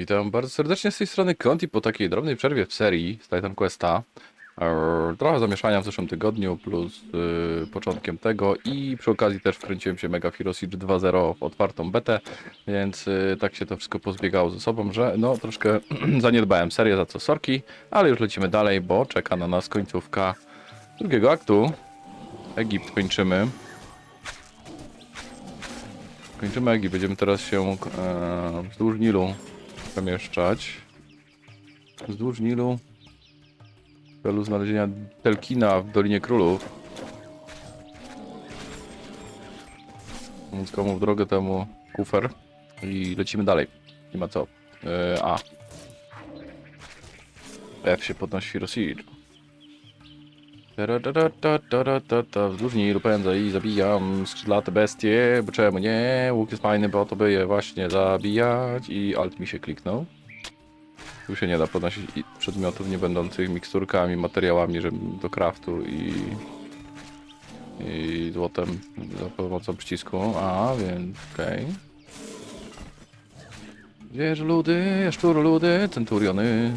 Witam bardzo serdecznie z tej strony Conti po takiej drobnej przerwie w serii z Titan Questa. Eee, Trochę zamieszania w zeszłym tygodniu, plus yy, początkiem tego i przy okazji też wkręciłem się Mega Hero Siege 2.0 w otwartą betę, więc yy, tak się to wszystko pozbiegało ze sobą, że no troszkę zaniedbałem serię, za co sorki, ale już lecimy dalej, bo czeka na nas końcówka drugiego aktu. Egipt kończymy. Kończymy Egipt, będziemy teraz się e, wzdłuż Nilu przemieszczać. Wzdłuż Nilu w celu znalezienia Telkina w Dolinie Królów. Więc komu w drogę temu kufer i lecimy dalej. Nie ma co. E, A. F się podnosi Rosić. Wzdłuż Nilu i zabijam skrzydlate bestie, bo czemu nie? Łuk jest fajny, bo to by je właśnie zabijać i alt mi się kliknął. Tu się nie da podnosić przedmiotów nie będących miksturkami, materiałami do craftu i, i złotem za pomocą przycisku. A, więc okej. Zwierzę ludy, jaszczur ludy, centuriony.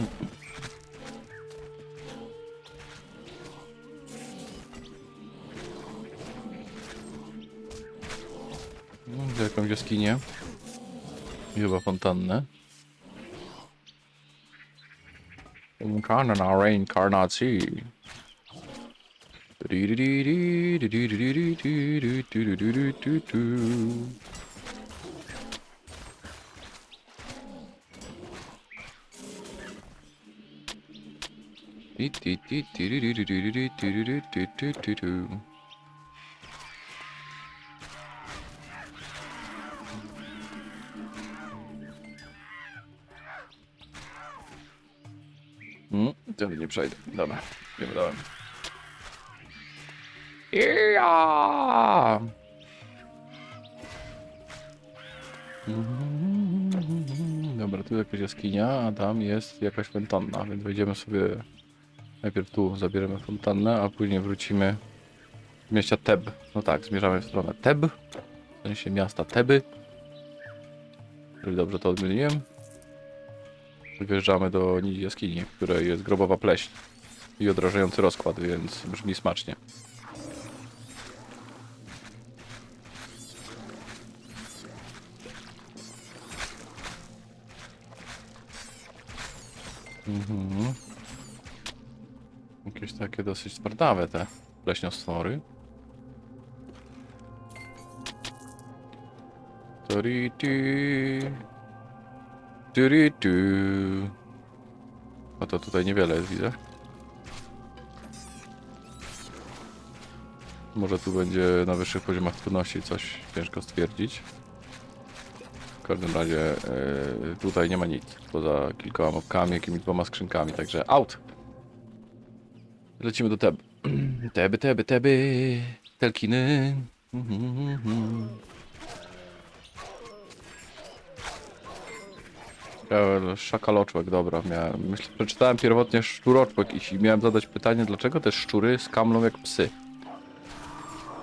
Widzę jakąś jaskinię. I chyba fontannę. Czarna na reinkarnacji. Mm, tędy nie przejdę. Dobra, nie wydałem. Ja! Dobra, tu jakaś jaskinia, a tam jest jakaś fontanna, więc wejdziemy sobie najpierw tu, zabieremy fontannę, a później wrócimy do mieścia Teb. No tak, zmierzamy w stronę Teb, w sensie miasta Teby. Jeżeli dobrze to odmieniłem. Wjeżdżamy do ni- jaskini, w której jest grobowa pleśń i odrażający rozkład, więc brzmi smacznie. Mhm. Jakieś takie dosyć twardawe te pleśniostwory. Toriti. Tyryty. A to tutaj niewiele jest, widzę. Może tu będzie na wyższych poziomach trudności coś ciężko stwierdzić. W każdym razie e, tutaj nie ma nic. Poza kilkoma mopkami, jakimiś dwoma skrzynkami, także out. Lecimy do Teb. Teby, teby, teby. Telkiny. Mhm, mhm. Szakaloczłek, dobra, miałem. Myślę, przeczytałem pierwotnie szczuroczłek i miałem zadać pytanie, dlaczego te szczury skamlą jak psy.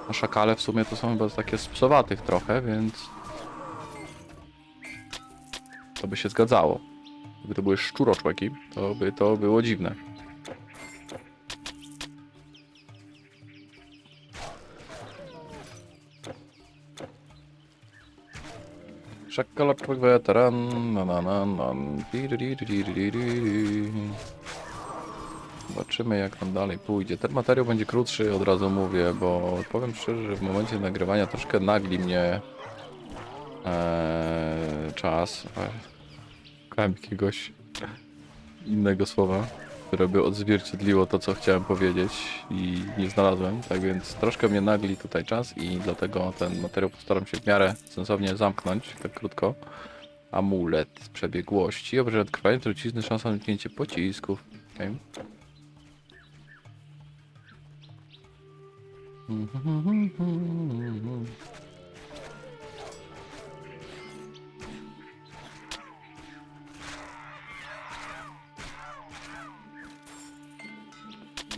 A szakale w sumie to są chyba takie z psowatych trochę, więc... To by się zgadzało. Gdyby to były szczuroczłeki, to by to było dziwne. Szakaloczłek weteran, na na na na. Zobaczymy jak tam dalej pójdzie. Ten materiał będzie krótszy, od razu mówię, bo powiem szczerze, że w momencie nagrywania troszkę nagli mnie eee, czas. Szukałem jakiegoś innego słowa, które by odzwierciedliło to, co chciałem powiedzieć i nie znalazłem, tak więc troszkę mnie nagli tutaj czas i dlatego ten materiał postaram się w miarę sensownie zamknąć, tak krótko. Amulet z przebiegłości, obrażenia trwania trucizny, szansa na uniknięcie pocisków. Okay.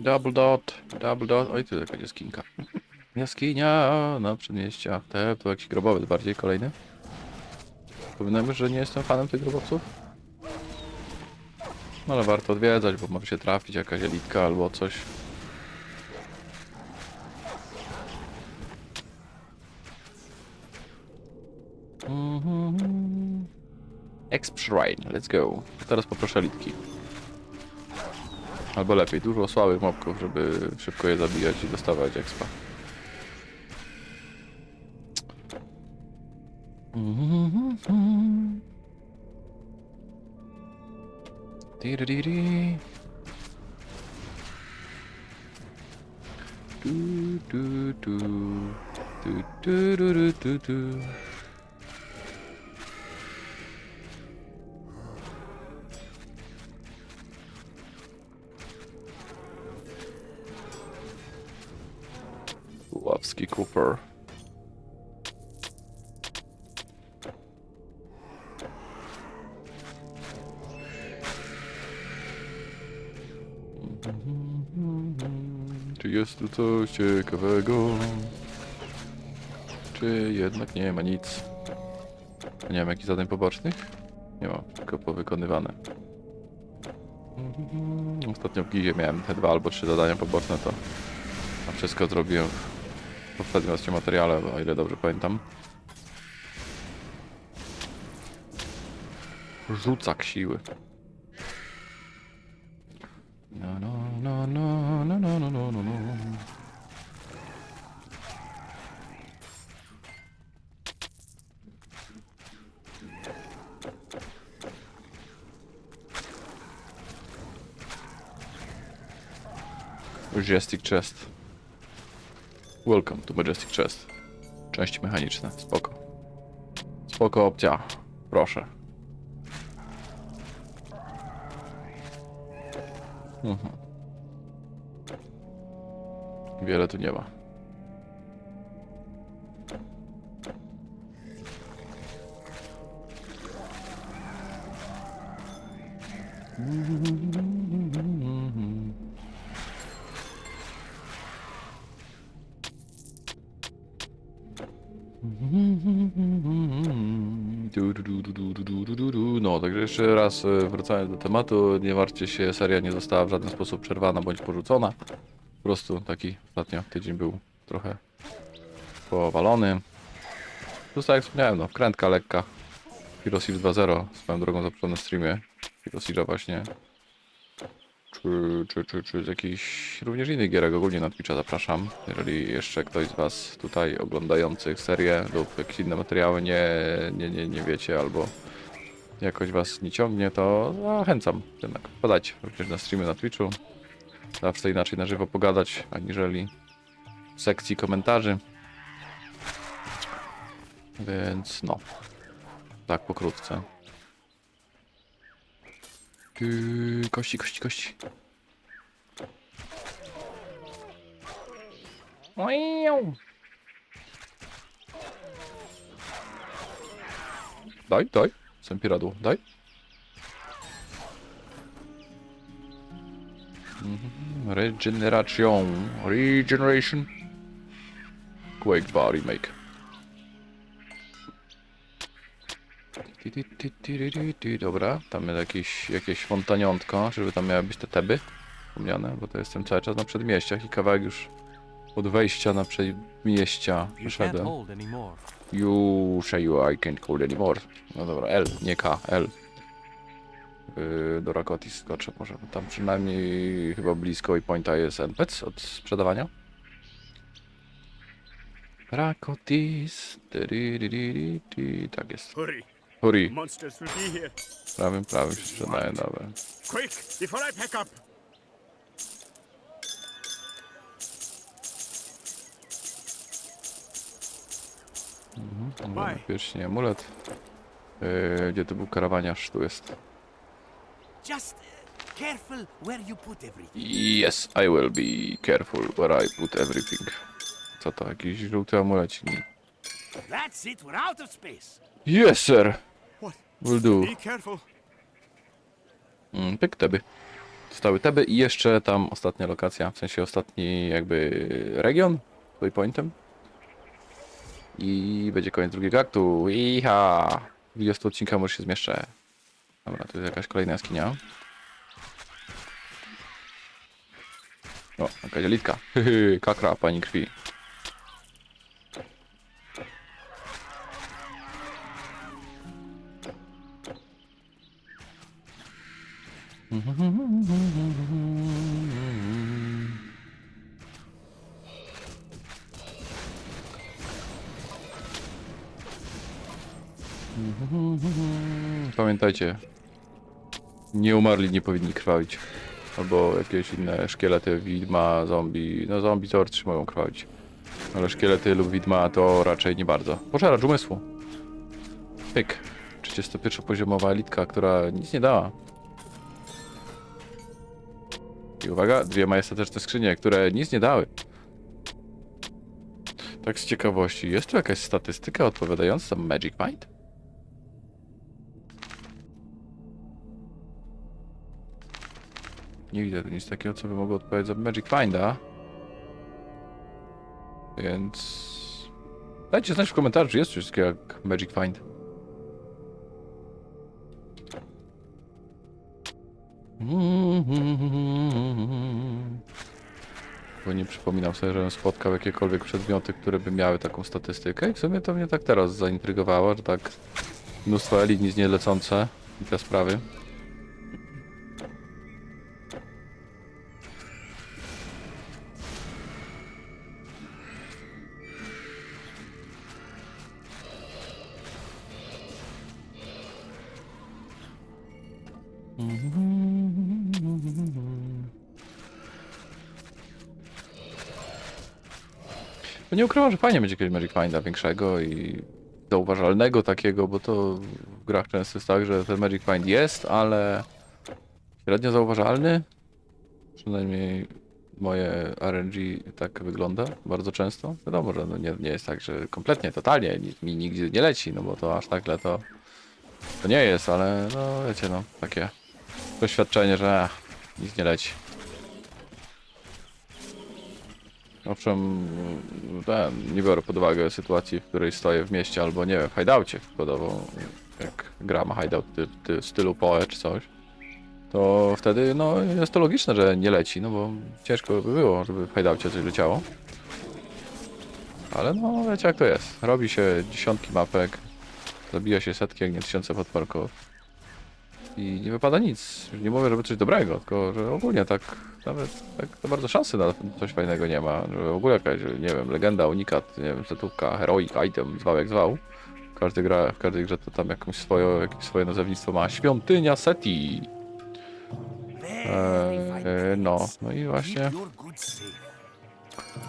Double dot, double dot. Oj, tu jakaś jaskinka. Jaskinia na przedmieściach. Te, to jakiś grobowiec bardziej kolejny. Przypominamy, że nie jestem fanem tych grobowców. No ale warto odwiedzać, bo może się trafić jakaś elitka albo coś. Mhm. Exp Shrine, let's go. Teraz poproszę elitki. Albo lepiej, dużo słabych mobków, żeby szybko je zabijać i dostawać expa. Du, du. Jest tu coś ciekawego? Czy jednak nie ma nic? Nie mam jakichś zadań pobocznych? Nie mam, tylko powykonywane. Ostatnio w Gizie miałem te dwa albo trzy zadania poboczne, to a wszystko zrobiłem w poprzednim właśnie materiale, o ile dobrze pamiętam. Rzucak siły. Majestic Chest. Welcome to Majestic Chest. Części mechaniczne, spoko. Spoko opcja, proszę. Mhm. Wiele tu nie ma. Du, No, także jeszcze raz e, wracając do tematu, nie martwcie się, seria nie została w żaden sposób przerwana bądź porzucona. Po prostu taki ostatnio tydzień był trochę powalony. Został jak wspomniałem, no, wkrętka lekka. Heroes 2.0, swoją drogą zaproszony w streamie. Heroes właśnie czy, czy, czy, czy z jakichś również innych gierek ogólnie na Twitcha zapraszam. Jeżeli jeszcze ktoś z Was tutaj oglądających serię lub jakieś inne materiały nie, nie, nie, nie wiecie albo jakoś Was nie ciągnie, to zachęcam jednak. Podajcie również na streamy na Twitchu. Zawsze inaczej na żywo pogadać, aniżeli w sekcji komentarzy. Więc no, tak pokrótce. Yy, kości, kości, kości. Miau. Daj, daj. Sempiradło, daj. Mhm. Regeneration. Regeneration. Quake 2 remake. Dobra, tam jest jakieś, jakieś fontaniątko, żeby tam miały być te teby wspomniane, bo to jestem cały czas na przedmieściach i kawałek już od wejścia na przedmieścia You can't wyszedłem. hold anymore. You say you I can't call anymore. No dobra, L, nie K, L. Yy, do Rakotis skoczę może, bo tam przynajmniej chyba blisko i pointa jest NPC od sprzedawania. Rakotis, tak jest. Here. prawym, prawym się sprzedaje, dobra. Quick, before I pack up! Dobra, Pierścień, amulet. Yy, gdzie to był karawaniarz? Tu jest. Just careful where you put everything. Yes, I will be careful where I put everything. Co to, jakiś żółty amulecik? That's it, we're out of space. Yes, sir! Will do. Mm, pyk teby. zostały teby i jeszcze tam ostatnia lokacja, w sensie ostatni jakby region, waypointem. I będzie koniec drugiego aktu. Iha! Video z odcinka może się zmieszczę. Dobra, tu jest jakaś kolejna jaskinia. O, jakaś elitka. Kakra, pani krwi. Pamiętajcie, nie umarli nie powinni krwawić. Albo jakieś inne szkielety, widma, zombie. No zombie teoretycznie mogą krwawić. Ale szkielety lub widma to raczej nie bardzo. Pożeracz umysłu. Pyk. 31 poziomowa elitka, która nic nie dała. I uwaga, dwie majestatyczne skrzynie, które nic nie dały. Tak z ciekawości, jest tu jakaś statystyka odpowiadająca Magic Mind? Nie widzę nic takiego, co by mogło odpowiadać za Magic Finda. Więc... Dajcie znać w komentarzu, czy jest coś takiego jak Magic Find. Bo nie przypominam sobie, żebym spotkał jakiekolwiek przedmioty, które by miały taką statystykę. I w sumie to mnie tak teraz zaintrygowało, że tak mnóstwo elit nic nie lecące i te sprawy. Nie ukrywam, że fajnie będzie jakiegoś Magic Minda większego i zauważalnego takiego, bo to w grach często jest tak, że ten Magic Mind jest, ale średnio zauważalny. Przynajmniej moje RNG tak wygląda bardzo często. Wiadomo, że no nie, nie jest tak, że kompletnie, totalnie ni- mi nigdzie nie leci, no bo to aż takle to, to nie jest, ale no wiecie, no takie doświadczenie, że ach, nic nie leci. Owszem, ten, nie biorę pod uwagę sytuacji, w której stoję w mieście albo nie wiem, w hideoutie przykładowo, jak gra ma hideout ty, ty, stylu PoE czy coś, to wtedy no jest to logiczne, że nie leci, no bo ciężko by było, żeby w hideoutie coś leciało. Ale no wiecie jak to jest, robi się dziesiątki mapek, zabija się setki, jak nie tysiące podparków i nie wypada nic. Nie mówię, żeby coś dobrego, tylko że ogólnie tak nawet tak to bardzo szansy na coś fajnego nie ma. Że w ogóle jakaś, nie wiem, legenda, unikat, nie wiem, setówka, heroic, item, zwał jak zwał. Każdy gra, w każdej grze to tam jakąś swoje, jakieś swoje nazewnictwo ma. Świątynia Seti. Eee, no, no i właśnie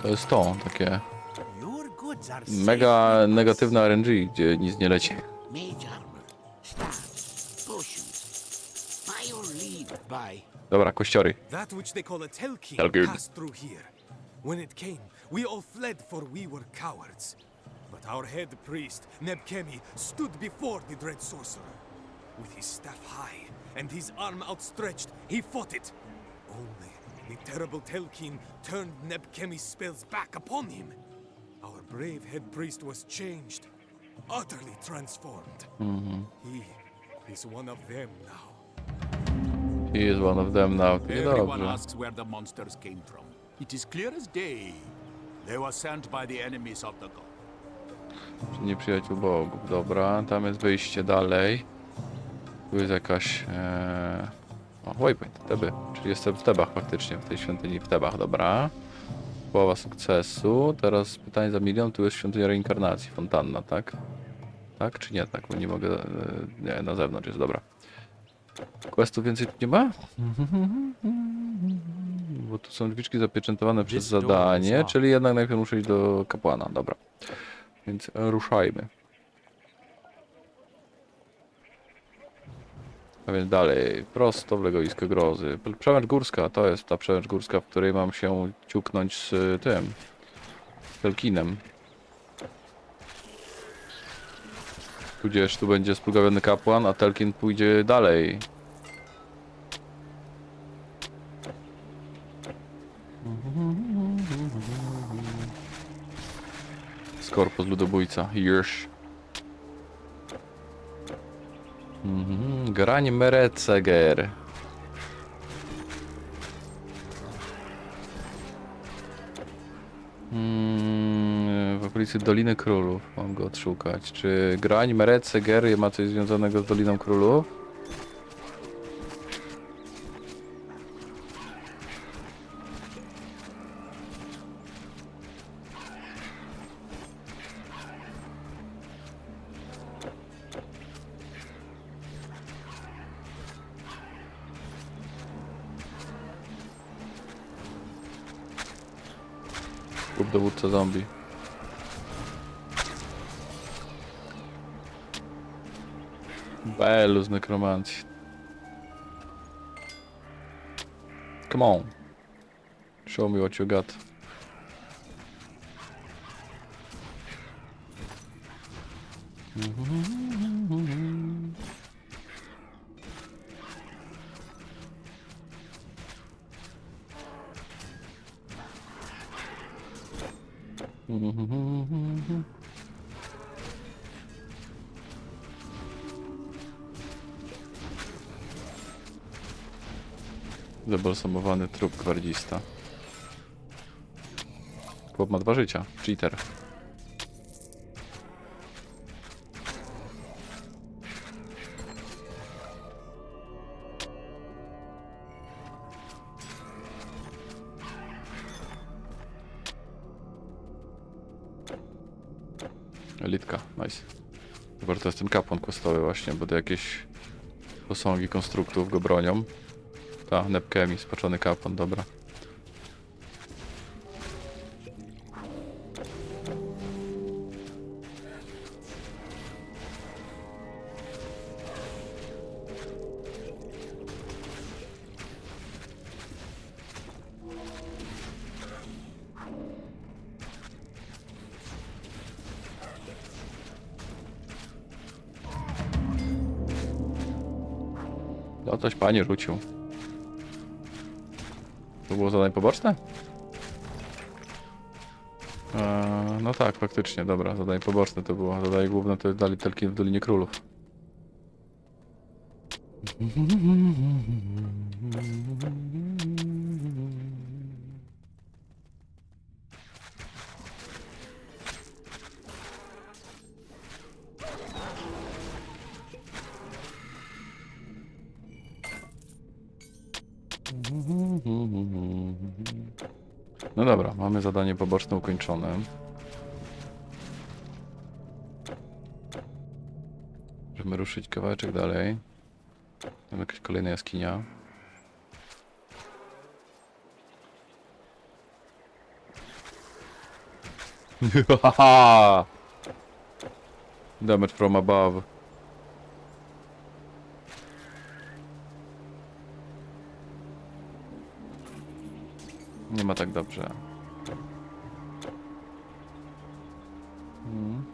to jest to, takie mega negatywne RNG, gdzie nic nie leci. Dobra, kościory. That which they call a passed through here. When it came, we all fled, for we were cowards. But our head priest, Nebkemi, stood before the dread sorcerer. With his staff high and his arm outstretched, he fought it. Only the terrible Telkin turned Nebkemi's spells back upon him. Our brave head priest was changed, utterly transformed. Mm-hmm. He is one of them now. He is one of them now. Everyone asks where the monsters came from. It is clear as day. They were sent by the enemies of the god. Czy nieprzyjaciół bogów. Dobra, tam jest wyjście dalej. Tu jest jakaś... E... O, waypoint, Teby. Czyli jestem w Tebach faktycznie, w tej świątyni w Tebach, dobra. Połowa sukcesu. Teraz pytanie za milion. Tu jest świątynia reinkarnacji, fontanna, tak? Tak czy nie tak? Bo nie mogę... E... Nie, na zewnątrz jest, dobra. Questów więcej tu nie ma? Bo tu są drzwiczki zapieczętowane przez zadanie, czyli jednak najpierw muszę iść do kapłana, dobra. Więc ruszajmy. A więc dalej, prosto w legowisko grozy. Przełęcz górska, to jest ta przełęcz górska, w której mam się ciuknąć z tym, z Tudzież tu będzie splugawiony kapłan, a Telkin pójdzie dalej. Skorpus ludobójca, Hirsch. Mhm, Grań Mereceger. Mm, okolicy Doliny Królów mam go odszukać. Czy Grań, Merece, Gery ma coś związanego z Doliną Królów? Dowódca zombie. Nekromancji. Come on. Show me what you got. Zabalsamowany trup gwardzista. Chłop ma dwa życia. Cheater. Elitka, nice. Chyba, to jest ten kapłan questowy właśnie, bo to jakieś posągi konstruktów go bronią. Ta, Nepkemi, spaczony kapłan, dobra. No coś panie rzucił. To było zadanie poboczne? Eee, no tak, faktycznie, dobra, zadanie poboczne to było. Zadanie główne to dali Telkin w Dolinie Królów. Dobra, mamy zadanie poboczne ukończone. Możemy ruszyć kawałeczek dalej. Tam jakaś kolejna jaskinia. Damage from above. Ma tak dobrze. Hmm.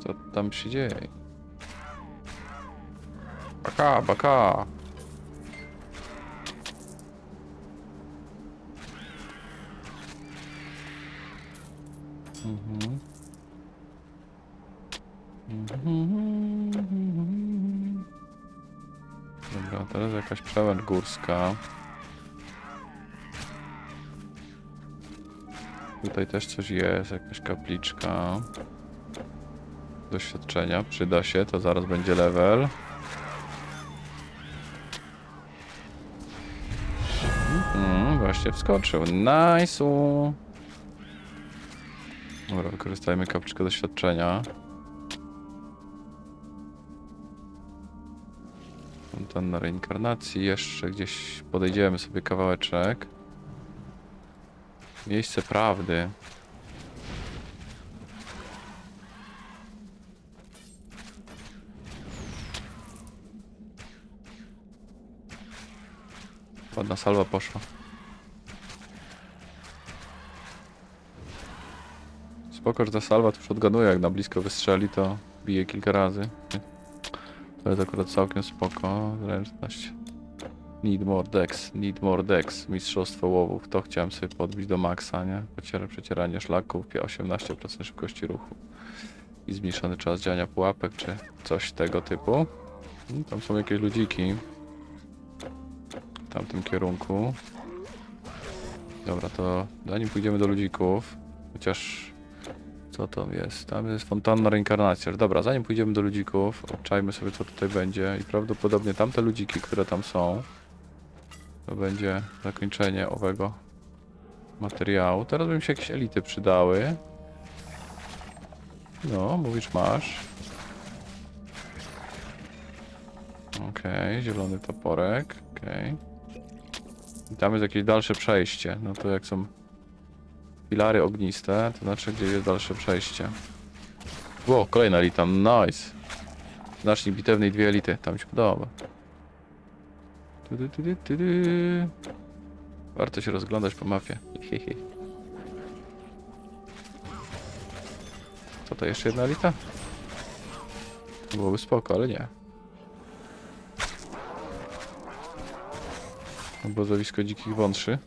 Co tam się dzieje? Baka, baka. Mhm. Mhm. Dobra, teraz jakaś przełęcz górska. Tutaj też coś jest, jakaś kapliczka. Doświadczenia, przyda się, to zaraz będzie level. Mm, właśnie wskoczył. Nice. Dobra, wykorzystajmy kapliczkę doświadczenia. Fontanna reinkarnacji. Jeszcze gdzieś podejdziemy sobie kawałeczek. Miejsce prawdy. Ładna salwa poszła. Spoko, że ta salwa tu shotgunuje, jak na blisko wystrzeli, to bije kilka razy. To jest akurat całkiem spoko. Zręczność. Need more decks, need more decks. Mistrzostwo łowów. To chciałem sobie podbić do maksa, nie? Pociera, przecieranie szlaków, 18% szybkości ruchu. I zmniejszony czas działania pułapek, czy coś tego typu. Tam są jakieś ludziki. W tamtym kierunku. Dobra, to zanim pójdziemy do ludzików, chociaż co to jest? Tam jest fontanna reinkarnacja. Dobra, zanim pójdziemy do ludzików, obczajmy sobie co tutaj będzie i prawdopodobnie tamte ludziki, które tam są, to będzie zakończenie owego materiału. Teraz by mi się jakieś elity przydały. No, mówisz masz. Okej, zielony toporek, okej. I tam jest jakieś dalsze przejście. No to jak są filary ogniste, to znaczy gdzie jest dalsze przejście. Ło, kolejna elita, nice. Znacznik bitewnej dwie elity, tam się podoba. Warto się rozglądać po mapie. Hehe. Co to jeszcze jedna elita? Byłoby spoko, ale nie. Obozowisko dzikich wątrzy.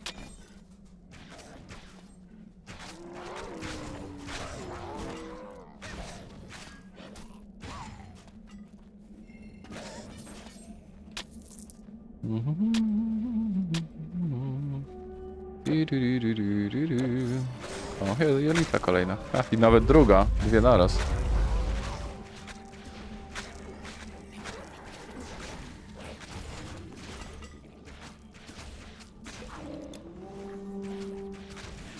O, je- jelita kolejna. A, i nawet druga. Dwie naraz.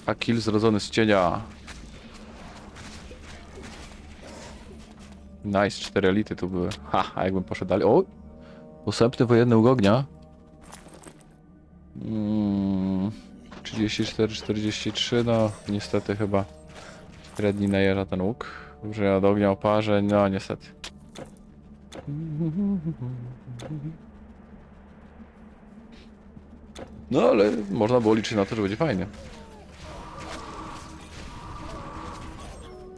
A kill zrodzony z cienia. Nice, cztery elity tu były. Ha, a jakbym poszedł dalej. O! Posępny wojenny łuk ognia. Mm, 34, 43, no niestety chyba średni najeża ten łuk. Użyję od ognia oparzeń, no niestety. No ale można było liczyć na to, że będzie fajnie.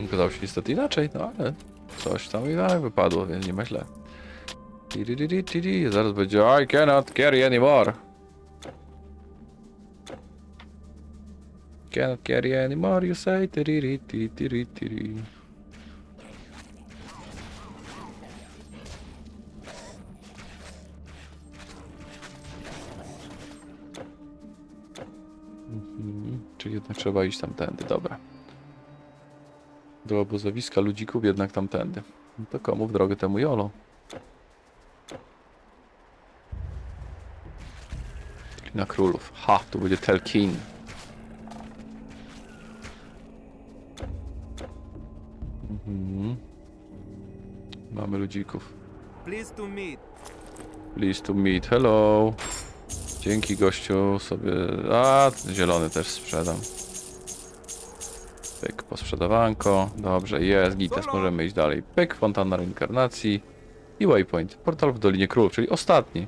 Okazało się niestety inaczej, no ale coś tam i tak wypadło, więc nie ma źle. Zaraz będzie I cannot carry anymore. Cannot carry anymore, you say. Mhm, Czyli jednak trzeba iść tamtędy, dobra. Do obozowiska ludzików jednak tamtędy. No to komu w drogę temu jolo. Na królów. Ha, tu będzie Telkin. Mhm. Mamy ludzików. Pleased to meet. Please to meet. Hello. Dzięki gościu sobie. A, zielony też sprzedam. Pyk, posprzedawanko. Dobrze, jest, gites, możemy iść dalej. Pyk, fontanna reinkarnacji. I waypoint. Portal w Dolinie Królów, czyli ostatni.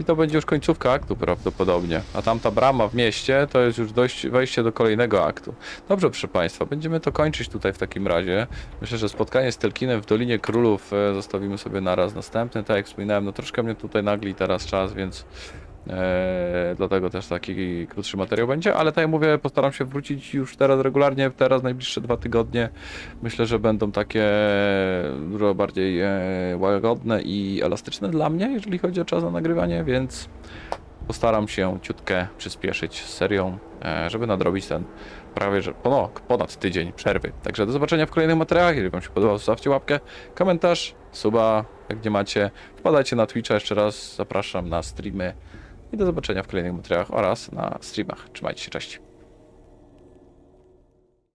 I to będzie już końcówka aktu prawdopodobnie. A tamta brama w mieście to jest już dojście, wejście do kolejnego aktu. Dobrze, proszę Państwa, będziemy to kończyć tutaj w takim razie. Myślę, że spotkanie z Telkinem w Dolinie Królów e, zostawimy sobie na raz następny. Tak jak wspominałem, no troszkę mnie tutaj nagli teraz czas, więc e, dlatego też taki krótszy materiał będzie, ale tak jak mówię, postaram się wrócić już teraz regularnie, teraz najbliższe dwa tygodnie. Myślę, że będą takie dużo bardziej e, łagodne i elastyczne dla mnie, jeżeli chodzi o czas na nagrywanie, więc postaram się ciutkę przyspieszyć serią, e, żeby nadrobić ten prawie że ponad, ponad tydzień przerwy. Także do zobaczenia w kolejnych materiałach. Jeżeli Wam się podobało, zostawcie łapkę, komentarz, suba, jak nie macie. Wpadajcie na Twitcha jeszcze raz, zapraszam na streamy i do zobaczenia w kolejnych materiałach oraz na streamach. Trzymajcie się, cześć.